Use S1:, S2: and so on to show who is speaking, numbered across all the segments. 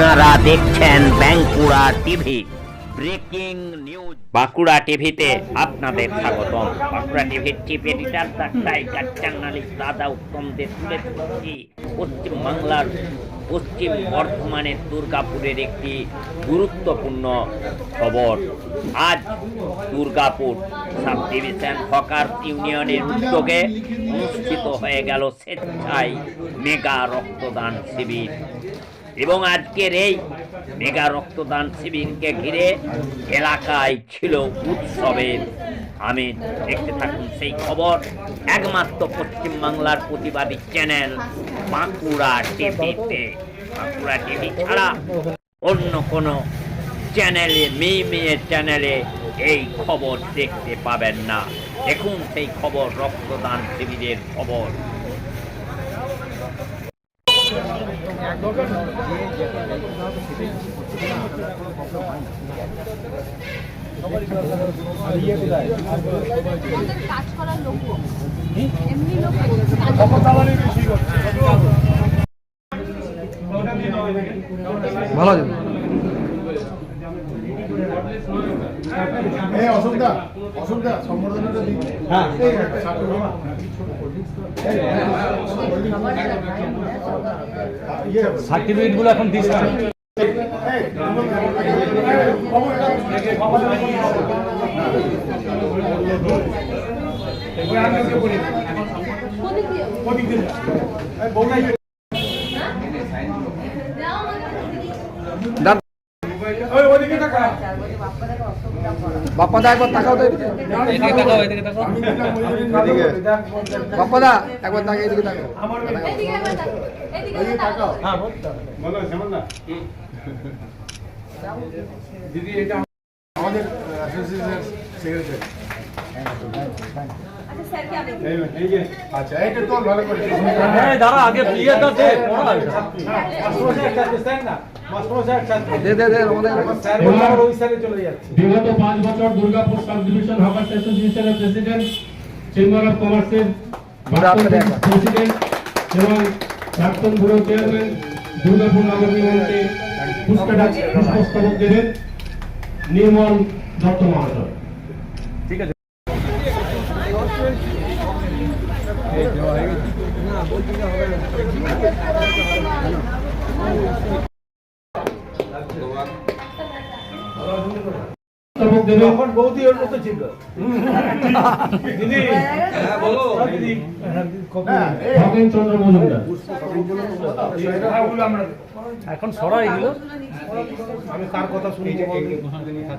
S1: আপনারা দেখছেন Bankura TV. Breaking news. Bankura টিভিতে আপনাদের স্বাগতম। বাঁকুড়া টিভির চিফ এডিটর টাইগার জার্নালিস্ট দাদা উত্তমদের তুলে ধরছি পশ্চিম বাংলার পশ্চিম বর্ধমানের দুর্গাপুরের একটি গুরুত্বপূর্ণ খবর। আজ দুর্গাপুর সাব ডিভিশন হকার ইউনিয়নের উদ্যোগে অনুষ্ঠিত হয়ে গেল স্বেচ্ছায় মেগা রক্তদান শিবির। এবং আজকের এই মেগা রক্তদান শিবিরকে ঘিরে এলাকায় ছিল উৎসবের আমি দেখতে থাকুন সেই খবর। একমাত্র পশ্চিমবাংলার প্রতিবাদী চ্যানেল বাঁকুড়া টিভিতে। বাঁকুড়া টিভি ছাড়া অন্য কোনো চ্যানেলে মেয়ে মেয়ে চ্যানেলে এই খবর দেখতে পাবেন না। দেখুন সেই খবর, রক্তদান শিবিরের খবর।
S2: ভালো আছে
S3: এই অসুবিধা অসুবিধা সম্বর্ধনাটা দিই হ্যাঁ
S2: সার্টিফিকেটগুলো এখন দিস না। বাপ্পা দা একবার তাকাও তো এদিকে। বাপ্পা একবার তাকে এদিকে তাকাও।
S4: এদিকে তাকাও। এদিকে একবার
S3: আমাদের অ্যাসোসিয়েশনের সেক্রেটারি
S4: আচ্ছা, স্যারকে আমি
S3: এইটা তো ভালো করে
S2: দাঁড়া আগে প্লেয়ারটা দে দে দে দে
S5: বিগত পাঁচ বছর দুর্গাপুর সাব ডিভিশন হকার অ্যাসোসিয়েশনের প্রেসিডেন্ট চেম্বার অফ কমার্সের প্রেসিডেন্ট এবং প্রাক্তন ব্যুরো চেয়ারম্যান দুর্গাপুর নগর নিগমকে পুষ্পস্তবক দেবেন নির্মল দত্ত মহাশয়। পুষ্পস্তবক দেবেন খগেন চন্দ্র মজুমদার
S2: এখন সরাই এগুলো
S5: খগেন চন্দ্র মজুমদার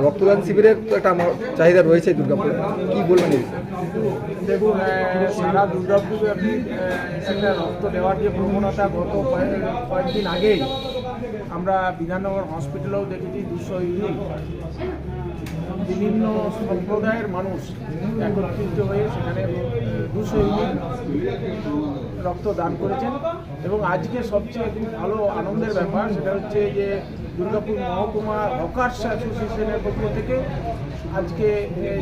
S2: রক্তদান শিবিরের একটা আমার চাহিদা রয়েছে দুর্গাপুরে। কি বলবেন
S6: দেখুন সারা দুর্গাপুরব্যাপী আহ, সেটা রক্ত দেওয়ার যে প্রবণতা গত কয়েক- কয়েকদিন আগেই আমরা বিধাননগর হসপিটালেও দেখেছি দুশো ইউনিট। বিভিন্ন সম্প্রদায়ের মানুষ একত্রিত হয়ে সেখানে দুশো ইউনিট রক্ত দান করেছেন। এবং আজকে সবচেয়ে ভালো আনন্দের ব্যাপার, সেটা হচ্ছে যে দুর্গাপুর মহকুমা হকার্স অ্যাসোসিয়েশনের পক্ষ থেকে আজকে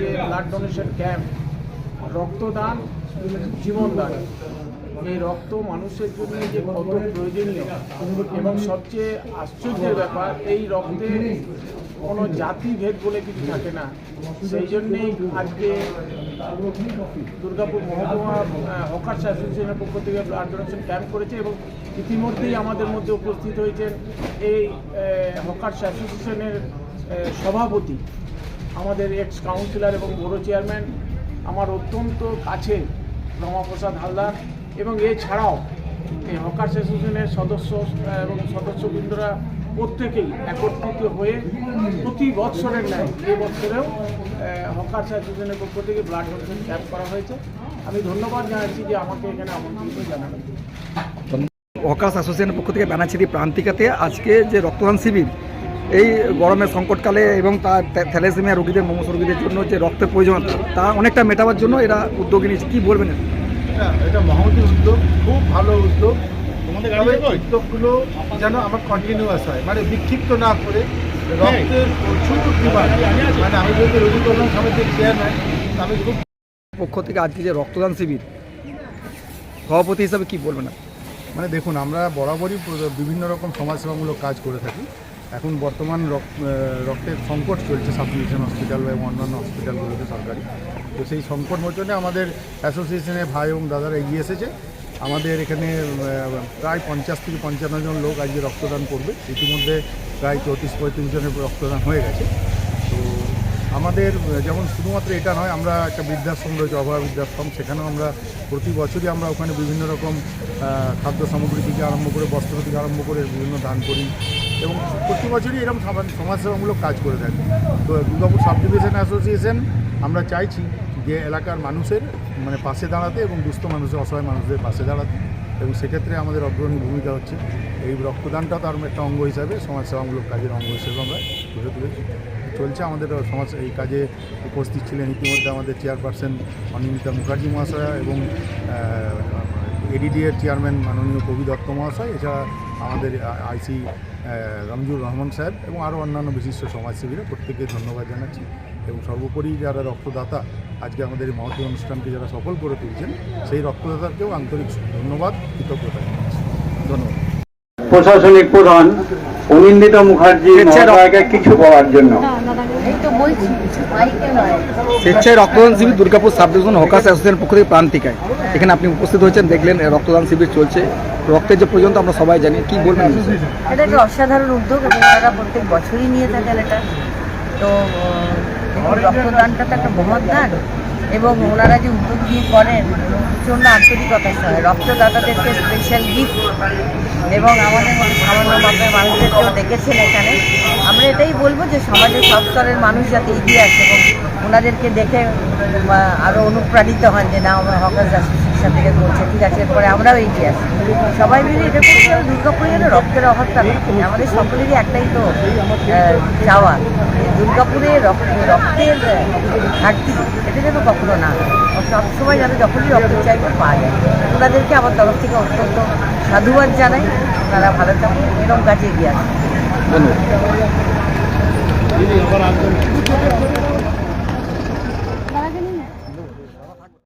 S6: যে ব্লাড ডোনেশন ক্যাম্প রক্তদান জীবনদান। এই রক্ত মানুষের জন্য যে কত প্রয়োজনীয়, এবং সবচেয়ে আশ্চর্যের ব্যাপার, এই রক্তে কোনো জাতিভেদ বলে কিছু থাকে না। সেই জন্যেই আজকে দুর্গাপুর মহকুমা হকার্স অ্যাসোসিয়েশনের পক্ষ থেকে ব্লাড ডোনেশন ক্যাম্প করেছে এবং ইতিমধ্যেই আমাদের মধ্যে উপস্থিত হয়েছেন এই হকার্স অ্যাসোসিয়েশনের সভাপতি, আমাদের এক্স কাউন্সিলর এবং বড় চেয়ারম্যান আমার অত্যন্ত কাছে রমাপ্রসাদ হালদার। এবং এছাড়াও এই হকার্স অ্যাসোসিয়েশনের সদস্য, এবং সদস্যবৃন্দরা প্রত্যেকেই একত্রিত হয়ে প্রতি বৎসরের ন্যায় এই বছরেও হকার্স অ্যাসোসিয়েশনের পক্ষ থেকে ব্লাড ডোনেশন ক্যাম্প করা হয়েছে আমি ধন্যবাদ জানাচ্ছি যে আমাকে এখানে আমন্ত্রিত জানানোর জন্য।
S2: হকার্স অ্যাসোসিয়েশনের পক্ষ থেকে ব্যানাচিরি প্রান্তিকাতে আজকে যে রক্তদান শিবির, এই গরমের সংকটকালে এবং তার থ্যা- থ্যালাসেমিয়া রোগীদের, মমস রোগীদের জন্য যে রক্তের প্রয়োজনীয়তা তা অনেকটা মেটাবার জন্য এরা উদ্যোগী নিয়েছে কী বলবেন?
S3: এটা এটা মহতি উদ্যোগ খুব ভালো উদ্যোগ। তবে উদ্যোগগুলো যেন আমার কন্টিনিউয়াস হয়। মানে বিক্ষিপ্ত না করে রক্তের প্রচুর ডিমান্ড। মানে আমি যদি রোগী কল্যাণ সমিতির চেয়ারম্যান আমি খুব
S2: পক্ষ থেকে আজকে যে রক্তদান শিবির সভাপতি হিসাবে কি বলবেন?
S3: মানে দেখুন আমরা বরাবরই বিভিন্ন রকম সমাজসেবামূলক কাজ করে থাকি। এখন বর্তমান রক- রক্তের সংকট চলছে সাব ডিভিশন হসপিটাল এবং অন্যান্য হসপিটালগুলোতে সরকারি। তো সেই সংকট মোচনে আমাদের অ্যাসোসিয়েশনের ভাই এবং দাদারা এগিয়ে এসেছে। আমাদের এখানে প্রায় পঞ্চাশ থেকে পঞ্চান্ন জন লোক আজকে রক্তদান করবে। ইতিমধ্যে প্রায় চৌত্রিশ পঁয়ত্রিশ জনের রক্তদান হয়ে গেছে। তো আমাদের, যেমন শুধুমাত্র এটা নয়, আমরা একটা বৃদ্ধাশ্রম রয়েছে, অভয় বৃদ্ধাশ্রম। সেখানেও আমরা প্রতি বছরই আমরা ওখানে বিভিন্ন রকম খাদ্য সামগ্রী থেকে আরম্ভ করে, বস্ত্র থেকে আরম্ভ করে বিভিন্ন দান করি এবং প্রতি বছরই এরকম সমাজসেবামূলক কাজ করে থাকি। তো দুর্গাপুর সাব ডিভিশন অ্যাসোসিয়েশন, আমরা চাইছি যে এলাকার মানুষের মানে পাশে দাঁড়াতে এবং দুস্থ মানুষের, অসহায় মানুষদের পাশে দাঁড়াতে। এবং সেক্ষেত্রে আমাদের অগ্রণী ভূমিকা হচ্ছে এই রক্তদানটা তার একটা অঙ্গ হিসাবে সমাজসেবামূলক কাজের অঙ্গ হিসেবে আমরা তুলে তুলেছি। চলছে আমাদের সমাজ, এই কাজে উপস্থিত ছিলেন ইতিমধ্যে আমাদের চেয়ারপারসন অনিমিতা মুখার্জি মহাশয়া এবং এডিডিএর চেয়ারম্যান মাননীয় কবি দত্ত মহাশয়, এছাড়া আমাদের আইসি রমজুর রহমান সাহেব এবং আরও অন্যান্য বিশিষ্ট সমাজসেবীরা। প্রত্যেককে ধন্যবাদ জানাচ্ছি এবং সর্বোপরি যারা রক্তদাতা আজকে আমাদের এই মহতী অনুষ্ঠানকে যারা সফল করে তুলছেন সেই রক্তদাতাকেও আন্তরিক ধন্যবাদ কৃতজ্ঞতা
S2: ধন্যবাদ।
S7: প্রশাসনিক প্রধান অনিন্দিতা মুখার্জি মহাশয়কে কিছু বলার জন্য।
S4: এই তো বলছি মাইকে নয়।
S2: স্বেচ্ছায় রক্তদান শিবির দুর্গাপুর সাব ডিভিশন হকার্স অ্যাসোসিয়েশনের পক্ষ থেকে প্রান্তিকায়। এখানে আপনি উপস্থিত হয়েছেন দেখলেন রক্তদান শিবির চলছে। রক্তের যে পর্যন্ত আমরা সবাই জানি। কি বলবেন?
S8: এটা একটা অসাধারণ উদ্যোগ এবং তারা প্রত্যেক বছরই নিয়ে থাকেন এটা। তো রক্তদানটা তো একটা মহৎ এবং ওনারা যে উদ্যোগ নিয়ে করেন, প্রচণ্ড আন্তরিকতার সঙ্গে রক্তদাতাদেরকে স্পেশাল গিফট এবং আমাদের সামান্য মাপের মানুষদেরকেও দেখেছেন এখানে। আমরা এটাই বলব যে সমাজের সব স্তরের মানুষ যাতে এগিয়ে আসে এবং ওনাদেরকে দেখে আরও অনুপ্রাণিত হন যে না, আমার হকার্স অ্যাসোসিয়েশন থেকে করছে ঠিক আছে, এরপরে আমরাও এগিয়ে আসি সবাই মিলে এটা করতে হবে দুর্গাপুরে যেন রক্তের অভাবটা আমাদের সকলেরই একটাই তো চাওয়া দুর্গাপুরে রক্ত, রক্তের ঘাটতি, এটা যেন কখনো না। সবসময় যেন যখনই রক্ত চাইবে, পাওয়া যায়। ওনাদেরকে আমার তরফ থেকে অত্যন্ত সাধুবাদ জানাই। ওনারা ভালো থাকুন এরকম কাজে এগিয়ে
S2: ধন্যবাদ।